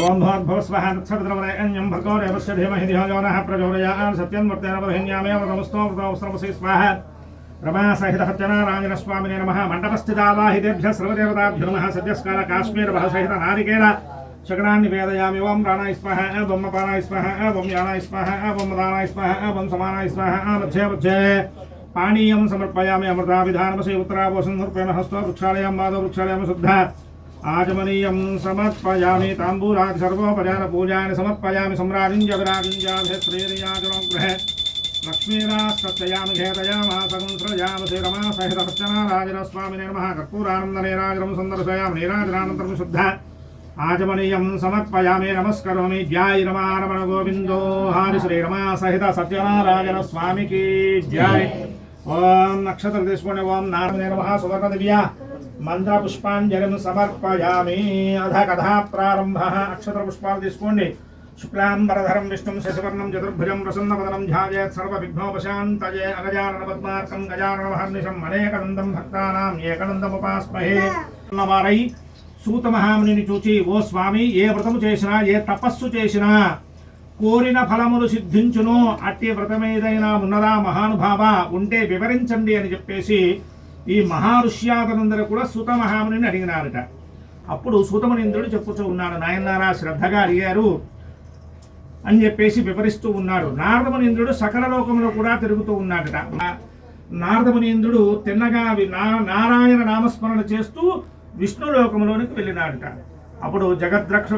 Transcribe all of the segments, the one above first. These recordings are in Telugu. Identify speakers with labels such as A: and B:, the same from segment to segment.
A: ఓం భోద్భవస్వః నక్షత్రవరేణ్యం భర్గో దేవస్య ధీమహి ధియో యో నః ప్రచోదయాత్ సత్యం వర్తేన పదహిన్యామే వదమస్తో వృతవస్రవసి స్వాహ రమాసహిత సత్యనారాయణ స్వామినే నమః మండపస్థితావాహితేభ్య సర్వదేవతాభ్యో నమః సద్యస్కాల కాశ్మీర భాషహిత నారికేళ శకరాన్ని వేదయామి ఓం ప్రాణాయ స్వాహ ఓం అపానాయ స్వాహ ఓం యానాయ స్వాహ ఓం దానాయ స్వాహ ఓం సమానాయ స్వాహ మధ్యే మధ్యే పానీయం సమర్పయామి అమృతా విధానమసి ఉత్తరాభోసం సమర్పయామి హస్తో వృక్షాలయం మాధవ వృక్షాలయం శుద్ధ ఆచమనీయం సమర్పయామి తాంబూలాది సర్వోపచార పూజాని సమర్పయామి సమ్రాజింజ విరాజింజాభిశ్రీయాజనం గృహే లక్ష్మీరాష్టయామి ఘేతయామాసగం సృజామి శ్రీరమా సహిత సత్యనారాయణ స్వామినే నమ కర్పూరానంద నీరాజనం సందర్శయామి నీరాజనానంతరం శుద్ధ ఆచమనీయం మంత్రపుష్పాంజలిం సమర్పయామి. అధ కథా ప్రారంభ. అక్షతర పుష్పాలు తీసుకోండి. శుక్లాంబరధరం విష్ణుం శశివర్ణం చతుర్భుజం ప్రసన్నవదనం ధ్యాయేత్ సర్వ విఘ్నోపశాంతయే అగజానన పద్మార్కం గజానన మహర్నిశం అనేకనందం భక్తానాం ఏకనందముపాస్మహే. వారై సూత మహామునిని చూచి ఓ స్వామి ఏ వ్రతము చేసినా ఏ తపస్సు చేసినా కోరిన ఫలములు సిద్ధించును. అట్టి వ్రతమేదైనా ఉన్నదా మహానుభావ? ఉంటే వివరించండి అని చెప్పేసి ఈ మహారుష్యాదనందరూ కూడా సూత మహామునిని అడిగినారట. అప్పుడు సూతమునింద్రుడు చెప్పుతూ ఉన్నాడు నాయనారా శ్రద్ధగా అడిగారు అని చెప్పేసి వివరిస్తూ ఉన్నాడు. నారదమునింద్రుడు సకల లోకంలో కూడా తిరుగుతూ ఉన్నాడట. నారదమునింద్రుడు తిన్నగా నా- నారాయణ నామస్మరణ చేస్తూ విష్ణు లోకంలోనికి వెళ్ళినాడట. అప్పుడు జగద్రక్ష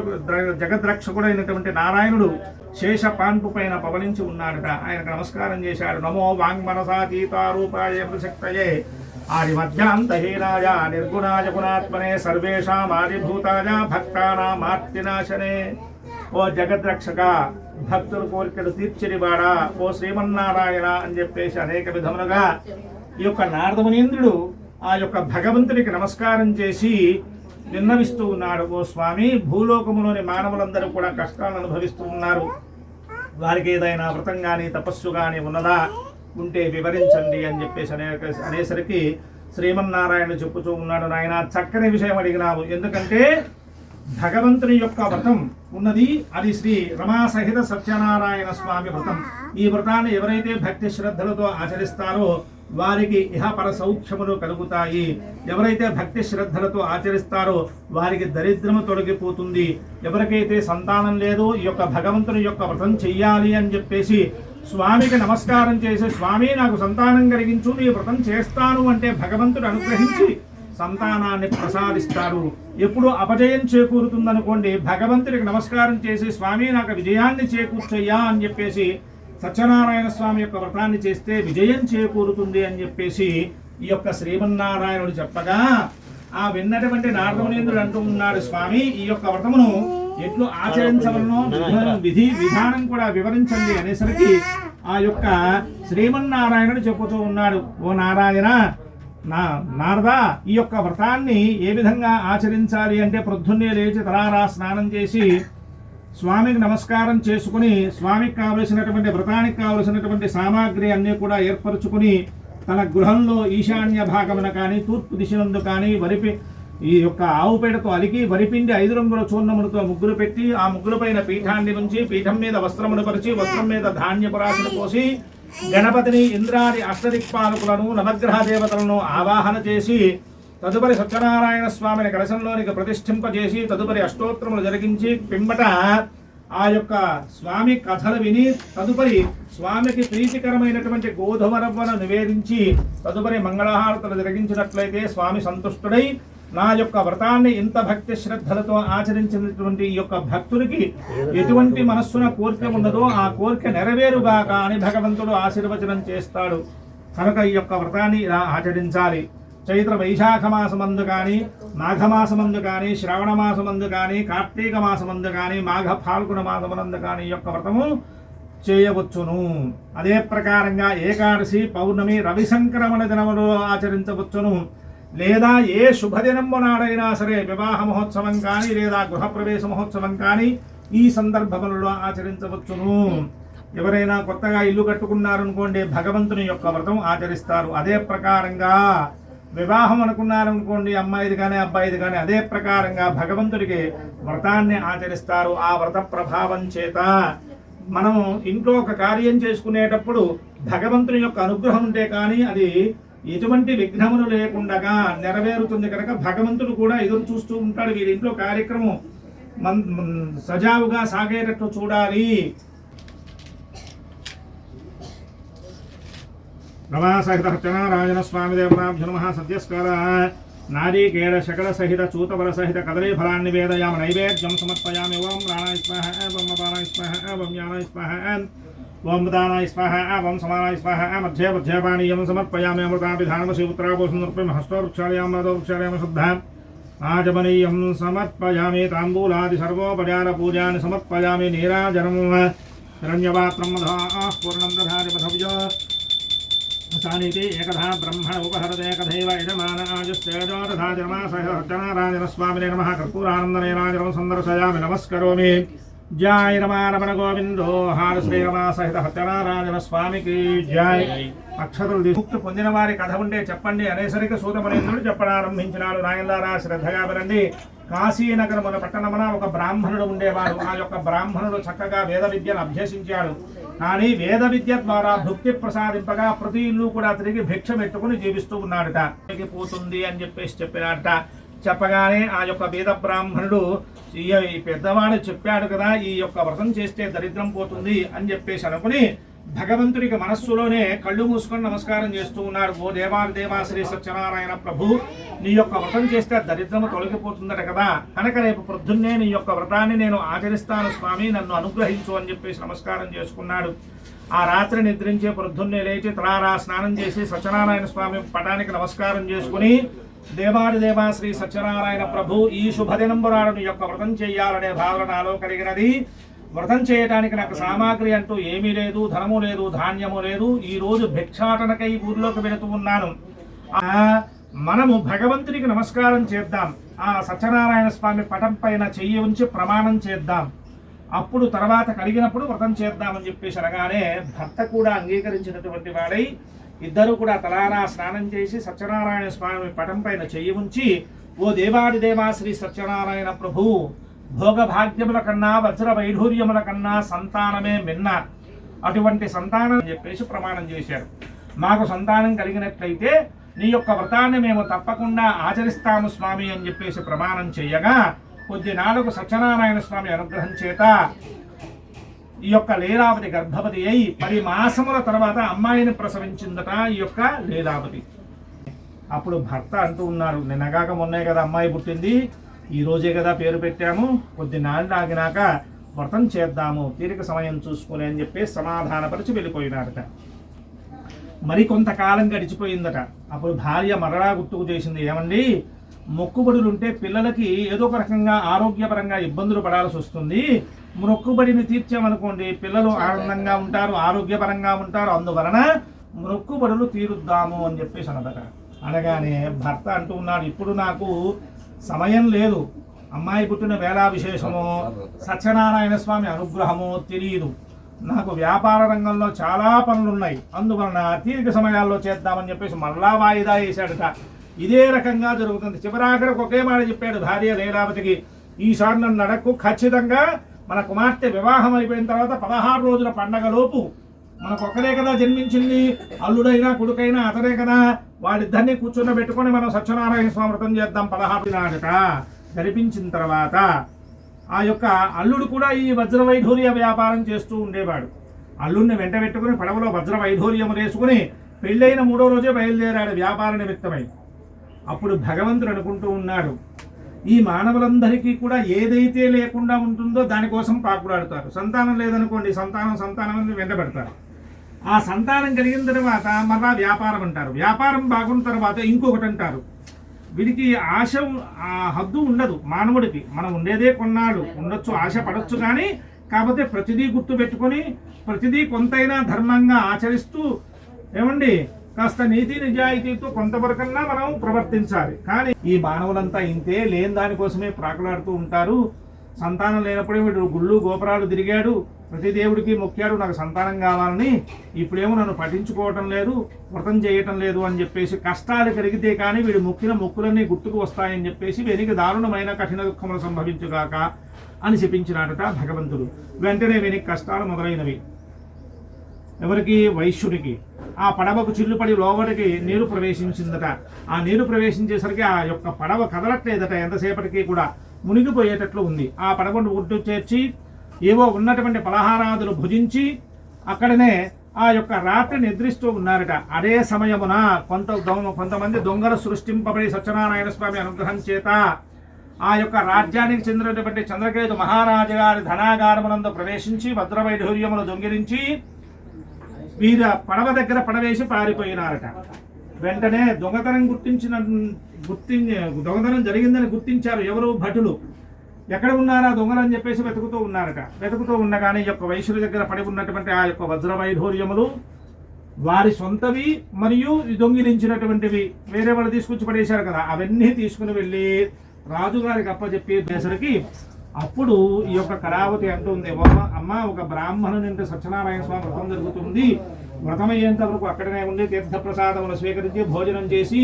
A: జగద్రక్షకుడు అయినటువంటి నారాయణుడు శేష పాన్పు పైన పవలించి ఉన్నాడట. ఆయనకు నమస్కారం చేశాడు. నమో వాంగ్మనసాతీతారూపాయ ప్రసక్తయే ఆది మధ్యాంతహీనాయ నిర్గుణాయ గుణాత్మనే సర్వేషాం ఆదిభూతాయ భక్తానామార్తినాశనే. ఓ జగద్రక్షక భక్తులు కోరికలు తీర్చినివాడా? ఓ శ్రీమన్నారాయణ అని చెప్పేసి అనేక విధములుగా ఈ యొక్క నారదమునీంద్రుడు ఆ యొక్క భగవంతునికి నమస్కారం చేసి విన్నవిస్తూ ఉన్నాడు. ఓ స్వామి భూలోకములోని మానవులందరూ కూడా కష్టాలను అనుభవిస్తూ ఉన్నారు. వారికి ఏదైనా వ్రతం కానీ తపస్సు కానీ ఉన్నదా? ఉంటే వివరించండి అని చెప్పేసి అనే అనేసరికి శ్రీమన్నారాయణ చెప్పుతూ ఉన్నాడు నాయన చక్కని విషయం అడిగినావు. ఎందుకంటే భగవంతుని యొక్క వ్రతం ఉన్నది అది శ్రీ రమాసహిత సత్యనారాయణ స్వామి వ్రతం. ఈ వ్రతాన్ని ఎవరైతే భక్తి శ్రద్ధలతో ఆచరిస్తారో వారికి ఇహపర సౌఖ్యములు కలుగుతాయి. ఎవరైతే భక్తి శ్రద్ధలతో ఆచరిస్తారో వారికి దరిద్రము తొలగిపోతుంది. ఎవరికైతే సంతానం లేదో ఈ యొక్క భగవంతుని యొక్క వ్రతం చెయ్యాలి అని చెప్పేసి స్వామికి నమస్కారం చేసి స్వామి నాకు సంతానం కలిగించు నీ వ్రతం చేస్తాను అంటే భగవంతుడు అనుగ్రహించి సంతానాన్ని ప్రసాదిస్తారు ఎప్పుడు అపజయం చేకూరుతుందనుకోండి భగవంతుడికి నమస్కారం చేసి స్వామి నాకు విజయాన్ని చేకూర్చయ్యా అని చెప్పేసి సత్యనారాయణ స్వామి యొక్క వ్రతాన్ని చేస్తే విజయం చేకూరుతుంది అని చెప్పేసి ఈ యొక్క శ్రీమన్నారాయణుడు చెప్పగా ఆ విన్నటువంటి నారదమునేంద్రుడు అంటూ ఉన్నాడు స్వామి ఈ యొక్క వ్రతమును ఎట్లు ఆచరించవలనో విధి విధానం కూడా వివరించండి అనేసరికి ఆ యొక్క శ్రీమన్నారాయణుడు చెబుతూ ఉన్నాడు ఓ నారాయణ నా నారద ఈ యొక్క వ్రతాన్ని ఏ విధంగా ఆచరించాలి అంటే ప్రొద్దున్నే లేచి తలారా స్నానం చేసి స్వామికి నమస్కారం చేసుకుని స్వామికి కావలసినటువంటి వ్రతానికి కావలసినటువంటి సామాగ్రి అన్నీ కూడా ఏర్పరచుకుని తన గృహంలో ఈశాన్య భాగమున కానీ తూర్పు దిశనందు కానీ వరిపి ఈ యొక్క ఆవు పేడతో అలికి వరిపిండి ఐదు రంగుల చూర్ణములతో ముగ్గురు పెట్టి ఆ ముగ్గురు పైన పీఠాన్ని ఉంచి పీఠం మీద వస్త్రమును పరిచి వస్త్రం మీద ధాన్యపరాశులు పోసి గణపతిని ఇంద్రాది అష్టదిక్పాలకులను నవగ్రహ దేవతలను ఆవాహన చేసి తదుపరి సత్యనారాయణ స్వామిని కలశంలోనికి ప్రతిష్ఠింపజేసి తదుపరి అష్టోత్తరములు జరిగించి పిమ్మట ఆ యొక్క స్వామి కథలు విని తదుపరి స్వామికి ప్రీతికరమైనటువంటి గోధుమ రవ్వను నివేదించి తదుపరి మంగళహారతలు జరిగించినట్లయితే స్వామి సంతుష్టుడై నా యొక్క వ్రతాన్ని ఇంత భక్తి శ్రద్ధలతో ఆచరించినటువంటి ఈ యొక్క భక్తునికి ఎటువంటి మనస్సున కోరిక ఉండదో ఆ కోరిక నెరవేరుగాక అని భగవంతుడు ఆశీర్వచనం చేస్తాడు. కనుక ఈ యొక్క వ్రతాన్ని ఇలా ఆచరించాలి. చైత్ర వైశాఖ మాసమందు కానీ మాఘమాసమందు కానీ శ్రావణ మాసమందు కానీ కార్తీక మాసమందు కానీ మాఘ ఫాల్గుణ మాసమునందు కానీ యొక్క వ్రతము చేయవచ్చును. అదే ప్రకారంగా ఏకాదశి పౌర్ణమి రవి సంక్రమణ దినములో ఆచరించవచ్చును. లేదా ఏ శుభదినము నాడైనా సరే వివాహ మహోత్సవం కానీ లేదా గృహప్రవేశ మహోత్సవం కానీ ఈ సందర్భములలో ఆచరించవచ్చును. ఎవరైనా కొత్తగా ఇల్లు కట్టుకున్నారనుకోండి భగవంతుని యొక్క వ్రతం ఆచరిస్తారు. అదే ప్రకారంగా వివాహం అనుకున్నారనుకోండి అమ్మాయిది కానీ అబ్బాయిది కానీ అదే ప్రకారంగా భగవంతుడికి వ్రతాన్ని ఆచరిస్తారు. ఆ వ్రత ప్రభావం చేత మనం ఇంట్లో ఒక కార్యం చేసుకునేటప్పుడు భగవంతుని యొక్క అనుగ్రహం ఉంటే కానీ అది ఎటువంటి విఘ్నములు లేకుండా నెరవేరుతుంది కనుక భగవంతుడు కూడా ఎదురు చూస్తూ ఉంటాడు. వీరి ఇంట్లో కార్యక్రమం మన్ సజావుగా సాగేటట్టు చూడాలి. రమాసహిత సత్యనారాయణ స్వామి దేవతాభ్యు నమ సత్యస్కార నారీకేళ శకల సహిత చూతబల సహిత కదలీ ఫలాన్ని వేదయామ నైవేద్యం సమర్పయామి ఓం ప్రాణాయ స్వాహ ఓం అపానాయ స్వాహ ఓం జ్ఞానాయ స్వాహ ఓం దానాయ స్వాహ ఓం సమానాయ స్వాహ మధ్య మధ్యపానీయం సమర్పయామి అమృతాభిధానమ శ్రీపుత్రాభూషణ నృప్యం హస్తోక్షాళయామ మదోక్షాళయామ శుద్ధాం ఏకథా బ్రహ్మణ ఉపహరతే కథైవ యజమాన ఆయుస్తేజో తథా నమః. సందర్శయామి. నమస్కరోమి. జయ రమారమణ గోవిందో. హార శ్రీరమా సహిత సత్యనారాయణ స్వామికి జాయ్. అక్షతులు విముక్తి పొందిన వారి కథ ఉంటే చెప్పండి. అనేసరికి సూతమనేంద్రుడు చెప్పడారంభించినాడు నాయనలారా శ్రద్ధగా వినండి. కాశీనగరమున పట్టణమున ఒక బ్రాహ్మణుడు ఉండేవాడు. ఆ యొక్క బ్రాహ్మణుడు చక్కగా వేద విద్యను అభ్యసించాడు. కానీ వేద విద్య ద్వారా భక్తి ప్రసాదింపగా ప్రతి ఇల్లు కూడా తిరిగి భిక్ష పెట్టుకుని జీవిస్తూ ఉన్నాడట. పోతుంది అని చెప్పేసి చెప్పినట చెప్పగానే ఆ యొక్క వేద బ్రాహ్మణుడు ఈ పెద్దవాడు చెప్పాడు కదా ఈ యొక్క వ్రతం చేస్తే దరిద్రం పోతుంది అని చెప్పేసి అనుకుని భగవంతుడికి మనస్సులోనే కళ్ళు మూసుకొని నమస్కారం చేస్తూ ఉన్నాడు ఓ దేవాది దేవా శ్రీ సత్యనారాయణ ప్రభు నీ యొక్క వ్రతం చేస్తే దరిద్రము తొలగిపోతుందట కదా. కనుక రేపు ప్రొద్దున్నే నీ యొక్క వ్రతాన్ని నేను ఆచరిస్తాను స్వామి నన్ను అనుగ్రహించు అని చెప్పేసి నమస్కారం చేసుకున్నాడు. ఆ రాత్రి నిద్రించే ప్రొద్దున్నే లేచి తలారా స్నానం చేసి సత్యనారాయణ స్వామి పటానికి నమస్కారం చేసుకుని దేవాది దేవా శ్రీ సత్యనారాయణ ప్రభు ఈ శుభదినంబరాడు నీ యొక్క వ్రతం చేయాలనే భావన నాలో కలిగినది. వ్రతం చేయడానికి నాకు సామాగ్రి అంటూ ఏమీ లేదు ధనము లేదు ధాన్యము లేదు. ఈ రోజు భిక్షాటనకై ఊర్లోకి వెళుతూ ఉన్నాను. మనము భగవంతునికి నమస్కారం చేద్దాం. ఆ సత్యనారాయణ స్వామి పటం పైన చెయ్యి ఉంచి ప్రమాణం చేద్దాం. అప్పుడు తర్వాత కలిగినప్పుడు వ్రతం చేద్దామని చెప్పేసి అనగానే భర్త కూడా అంగీకరించినటువంటి వాడై ఇద్దరు కూడా తలారా స్నానం చేసి సత్యనారాయణ స్వామి పటం పైన చెయ్యి ఉంచి ఓ దేవాది దేవా శ్రీ సత్యనారాయణ ప్రభు భోగభాగ్యముల కన్నా వజ్ర వైఢూర్యముల కన్నా సంతానమే మిన్న. అటువంటి సంతానం అని చెప్పేసి ప్రమాణం చేశారు. మాకు సంతానం కలిగినట్లయితే నీ యొక్క వ్రతాన్ని మేము తప్పకుండా ఆచరిస్తాము స్వామి అని చెప్పేసి ప్రమాణం చేయగా కొద్ది నాలుగు సత్యనారాయణ స్వామి అనుగ్రహం చేత ఈ యొక్క లీలావతి గర్భవతి అయి పది మాసముల తర్వాత అమ్మాయిని ప్రసవించిందట ఈ యొక్క లీలావతి. అప్పుడు భర్త అంటూ ఉన్నారు నిన్నగాక మొన్నే కదా అమ్మాయి పుట్టింది ఈ రోజే కదా పేరు పెట్టాము. కొద్ది నాళ్ళు ఆగినాక వ్రతం చేద్దాము. తీరిక సమయం చూసుకుని అని చెప్పి సమాధానపరిచి వెళ్ళిపోయినాడట మరి కొంతకాలం గడిచిపోయిందట. అప్పుడు భార్య మరలా గుర్తుకు చేసింది ఏమండి మొక్కుబడులుంటే పిల్లలకి ఏదో ఒక రకంగా ఆరోగ్యపరంగా ఇబ్బందులు పడాల్సి వస్తుంది. మొక్కుబడిని తీర్చామనుకోండి పిల్లలు ఆనందంగా ఉంటారు ఆరోగ్యపరంగా ఉంటారు. అందువలన మొక్కుబడులు తీరుద్దాము అని చెప్పేసి అనదట. అనగానే భర్త అంటూ ఉన్నాడు ఇప్పుడు నాకు సమయం లేదు. అమ్మాయి పుట్టిన వేళా విశేషము సత్యనారాయణ స్వామి అనుగ్రహము తెలియదు నాకు వ్యాపార రంగంలో చాలా పనులు ఉన్నాయి అందువలన తీరిక సమయాల్లో చేద్దామని చెప్పేసి మళ్ళా వాయిదా వేశాడట. ఇదే రకంగా జరుగుతుంది. చివరాఖరికి ఒకే మాట చెప్పాడు భార్య లీలావతికి ఈసారి నన్ను అడక్కు. ఖచ్చితంగా మన కుమార్తె వివాహం అయిపోయిన తర్వాత పదహారు రోజుల పండగలోపు మనకు కదా జన్మించింది అల్లుడైనా కొడుకైనా అతనే కదా. వాళ్ళిద్దరిని కూర్చున్న పెట్టుకొని మనం సత్యనారాయణ స్వామి వ్రతం చేద్దాం పదహారు నాటక జరిపించిన తర్వాత ఆ యొక్క అల్లుడు కూడా ఈ వజ్ర వైఢూర్య వ్యాపారం చేస్తూ ఉండేవాడు. అల్లుడిని వెంట పెట్టుకుని పడవలో వజ్ర వేసుకుని పెళ్ళైన మూడో రోజే బయలుదేరాడు వ్యాపార నిమిత్తమై. అప్పుడు భగవంతుడు అనుకుంటూ ఉన్నాడు ఈ మానవులందరికీ కూడా ఏదైతే లేకుండా ఉంటుందో దానికోసం పాకులాడుతారు. సంతానం లేదనుకోండి సంతానం సంతానం అని వెంటబెడతారు. ఆ సంతానం కలిగిన తర్వాత మరలా వ్యాపారం అంటారు. వ్యాపారం బాగున్న తర్వాత ఇంకొకటి అంటారు. వీడికి ఆశ ఆ హద్దు ఉండదు. మానవుడికి మనం ఉండేదే కొన్నాడు ఉండొచ్చు ఆశ పడొచ్చు కానీ కాకపోతే ప్రతిదీ గుర్తు పెట్టుకొని ప్రతిదీ కొంతైనా ధర్మంగా ఆచరిస్తూ ఏమండి కాస్త నీతి నిజాయితీతో కొంతవరకన్నా మనం ప్రవర్తించాలి. కానీ ఈ మానవులంతా ఇంతే లేని దానికోసమే ప్రాకులాడుతూ ఉంటారు. సంతానం లేనప్పుడే వీడు గుళ్ళు గోపురాలు తిరిగాడు. ప్రతి దేవుడికి మొక్కాడు నాకు సంతానం కావాలని ఇప్పుడేమో నన్ను పఠించుకోవటం లేదు వ్రతం చేయటం లేదు అని చెప్పేసి కష్టాలు కలిగితే కానీ వీడు మొక్కిన మొక్కులన్నీ గుర్తుకు వస్తాయని చెప్పేసి వెనికి దారుణమైన కఠిన దుఃఖములు సంభవించుగాక అని చెప్పించినాడట భగవంతుడు. వెంటనే వెనికి కష్టాలు మొదలైనవి. ఎవరికి? వైశ్యుడికి. ఆ పడవకు చిల్లుపడి లోపలికి నీరు ప్రవేశించిందట. ఆ నీరు ప్రవేశించేసరికి ఆ యొక్క పడవ కదలట్లేదట. ఎంతసేపటికి కూడా మునిగిపోయేటట్లు ఉంది. ఆ పడవను ఒడ్డు చేర్చి ఏవో ఉన్నటువంటి పలహారాదులు భుజించి అక్కడనే ఆ యొక్క రాత్రి నిద్రిస్తూ ఉన్నారట. అదే సమయమున కొంత దొంగ కొంతమంది దొంగలు సృష్టింపబడి సత్యనారాయణ స్వామి అనుగ్రహం చేత ఆ యొక్క రాజ్యానికి చెందినటువంటి చంద్రకేతు మహారాజు గారి ధనాగారమునందు ప్రవేశించి భద్రవైఢూర్యములు దొంగిలించి వీర పడవ దగ్గర పడవేసి పారిపోయినారట. వెంటనే దొంగతనం గుర్తించిన గుర్తి దొంగతనం జరిగిందని గుర్తించారు ఎవరు? భటులు. ఎక్కడ ఉన్నారా దొంగలు అని చెప్పేసి వెతుకుతూ ఉన్నారట. వెతుకుతూ ఉండగానే ఈ యొక్క వైశ్యుల దగ్గర పడి ఉన్నటువంటి ఆ యొక్క వజ్ర వైఢూర్యములు వారి సొంతవి మరియు దొంగిలించినటువంటివి వేరే వాళ్ళు తీసుకొచ్చి పడేశారు కదా. అవన్నీ తీసుకుని వెళ్ళి రాజుగారికి అప్పచెప్పి దేశరికి అప్పుడు ఈ యొక్క కళావతి అంటుంది "ఓ అమ్మ ఒక బ్రాహ్మణుని సత్యనారాయణ స్వామి వ్రతం జరుగుతుంది. వ్రతమయ్యేంత వరకు అక్కడనే ఉండి తీర్థప్రసాదములు స్వీకరించి భోజనం చేసి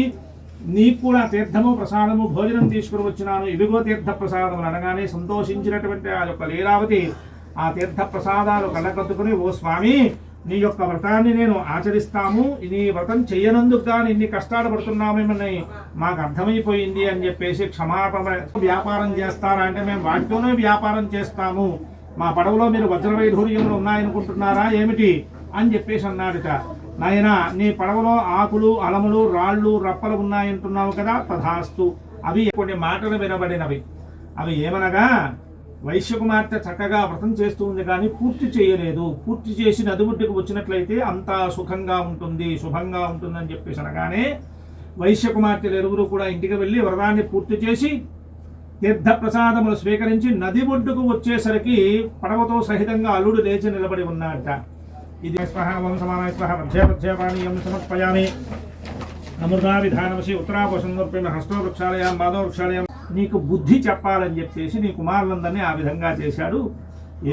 A: నీకు కూడా తీర్థము ప్రసాదము భోజనం తీసుకుని వచ్చినాను. ఇదిగో తీర్థ ప్రసాదం అనగానే సంతోషించినటువంటి ఆ యొక్క లీలావతి ఆ తీర్థ ప్రసాదాలు కళ్ళకత్తుకుని ఓ స్వామి నీ యొక్క వ్రతాన్ని నేను ఆచరిస్తాము. నీ వ్రతం చెయ్యనందుకు కానీ ఇన్ని కష్టాలు పడుతున్నామేమని మాకు అర్థమైపోయింది అని చెప్పేసి క్షమాపణ వ్యాపారం చేస్తారా అంటే మేము వాటితోనే వ్యాపారం చేస్తాము. మా పడవలో మీరు వజ్రవైఢూర్యములు ఉన్నాయనుకుంటున్నారా? ఏమిటి? అని చెప్పేసి అన్నాడట. నాయన నీ పడవలో ఆకులు అలములు రాళ్ళు రప్పలు ఉన్నాయంటున్నావు కదా తథాస్తు. అవి కొన్ని మాటలు వినబడినవి. అవి ఏమనగా వైశ్యకుమార్తె చక్కగా వ్రతం చేస్తూ ఉంది కానీ పూర్తి చేయలేదు. పూర్తి చేసి నదిబుడ్డుకు వచ్చినట్లయితే అంతా సుఖంగా ఉంటుంది శుభంగా ఉంటుందని చెప్పేసి అనగానే వైశ్యకుమార్తెలు ఎరువురు కూడా ఇంటికి వెళ్ళి వ్రతాన్ని పూర్తి చేసి తీర్థ ప్రసాదములు స్వీకరించి నది ఒడ్డుకు వచ్చేసరికి పడవతో సహితంగా అల్లుడు లేచి నిలబడి ఉన్నాడట. ఇది స్వహ ఓం సమానాయ స్వహ మధ్యపధ్యపానీయం సమర్పయామి అమృతా విధానమసి ఉత్తరాపసందర్పణ హస్తో వృక్షాలయం మాధవ వృక్షాలయం నీకు బుద్ధి చెప్పాలని చెప్పేసి నీ కుమారులందరినీ ఆ విధంగా చేశాడు.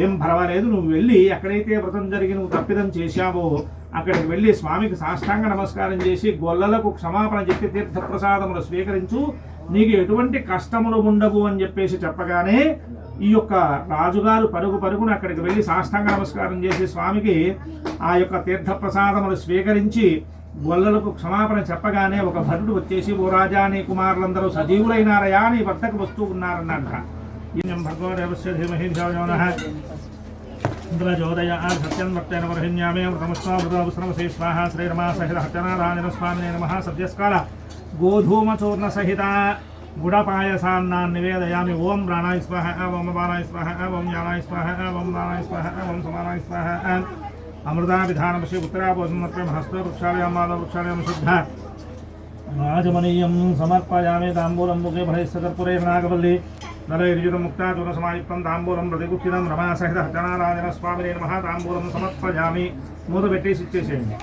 A: ఏం పర్వాలేదు నువ్వు వెళ్ళి ఎక్కడైతే వ్రతం జరిగి నువ్వు తప్పిదం చేశావో అక్కడికి వెళ్ళి స్వామికి సాష్టాంగ నమస్కారం చేసి గొల్లలకు క్షమాపణ చెప్పి తీర్థప్రసాదములు స్వీకరించు. నీకు ఎటువంటి కష్టములు ఉండవు అని చెప్పేసి చెప్పగానే ఈ యొక్క రాజుగారు పరుగు పరుగున అక్కడికి వెళ్ళి సాష్టాంగ నమస్కారం చేసి స్వామికి ఆ యొక్క తీర్థప్రసాదములు స్వీకరించి గొల్లలకు క్షమాపణ చెప్పగానే ఒక భటుడు వచ్చేసి ఓ రాజా నీ కుమారులందరూ సజీవులైనారయా? నీ వద్దకు వస్తూ ఉన్నారన్నట ఈయం ఇంద్రజోదయ సత్యం వర్తేన వర్హిణ్యామే వృతమస్వామృతవస్రమసే స్వాహ. శ్రీరమా సహిత హత్యనారాయణ స్వామినే నమ. సద్యస్కాల గోధూమచూర్ణ సహిత గుడపాయసాన్నాన్ నివేదయామి ఓం ప్రాణాయ స్వాహ ఓం అపానాయ స్వాహ ఓం జ్ఞానాయ స్వాహ ఓం దానాయ స్వాహ ఓం సమానాయ స్వాహ అమృతా విధానమసి ఉత్తరాపోసమర్ప్యం హస్త వృక్షాలయం మాధవ వృక్షాలయం శుద్ధ రాజమనీయం సమర్పయామి తాంబూలం ముఖే భరైస్తకర్పురే నాగవల్లి నరైర్యురం ముక్తాచుర సమాయుక్తం తాంబూలం ప్రతిగుప్తినం రమాసహిత హతనారాయణ స్వామినే నమః తాంబూలం సమర్పయామి మూత పెట్టేసి ఇచ్చేసేయండి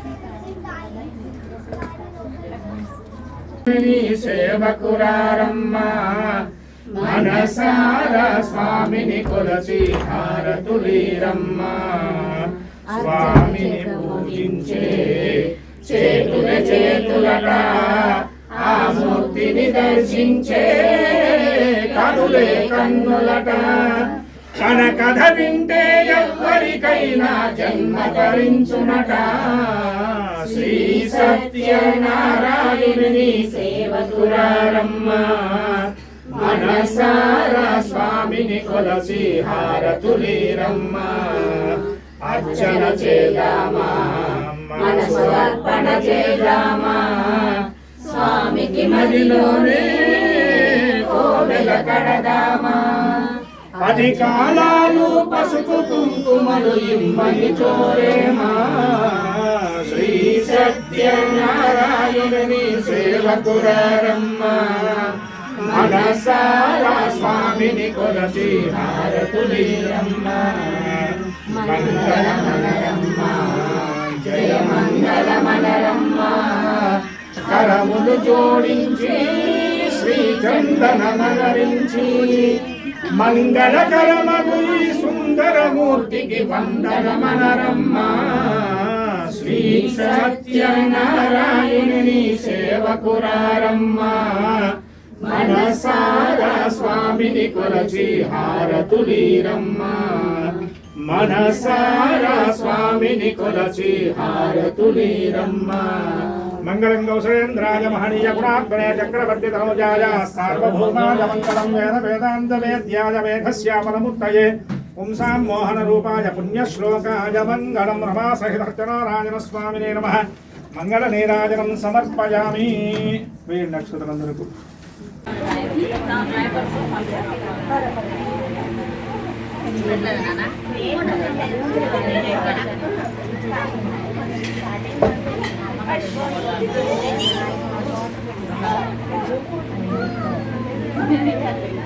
B: నీ సేవకురారమ్మ. మనసార స్వామిని కొలసి హారతులీరమ్మ. స్వామిని పూజించే చేతుల చేతులట ఆ మూర్తిని దర్శించే కనులే కన్నులట. తన కథ వింటే ఎవ్వరికైనా జన్మ తరించునట. శ్రీ సత్యనారాయణుని సేవకురారమ్మ. మనసారా స్వామిని కొలసి హారతులీరమ్మ. అర్చన చేద్దామా? మనసు అర్పణ చేద్దామా? స్వామికి మదిలోనే కోవెల కడదామా? పది కాలాలు పసుపు కుంకుమలు ఇమ్మని చోరేమా? శ్రీ సత్యనారాయణని సేవకురారమ్మ మనసారా స్వామిని కొలసి హారతులీరమ్మ మంగళ మనరమ్మ. జయ మంగళ మనరమ్మ. కరములు జోడించి
A: శ్రీ చందనమరించి మంగళకరమగు ఈ సుందరమూర్తికి వందనమనరమ్మ. శ్రీ సత్యనారాయణుని సేవకురారమ్మ. మనసారా స్వామిని కొలచి హారతులీరమ్మ. మనసారా స్వామిని కొలచి హారతులీరమ్మ. మంగళం కౌశలేంద్రాయ మహనీయ గుణాత్మనే చక్రవర్తి తనుజాయ సార్వభౌమాయ మంగళం వేద వేదాంత వేద్యాయ మేఘశ్యామలముత్తయే పుంసాం మోహన రూపాయ పుణ్యశ్లోకాయ మంగళం రమాసహితర్చనారాయణ స్వామినే నమ మంగళ నీరాజనం సమర్పయామి వీరి నక్షత్రమందరకు
C: నాన్న. Thank you.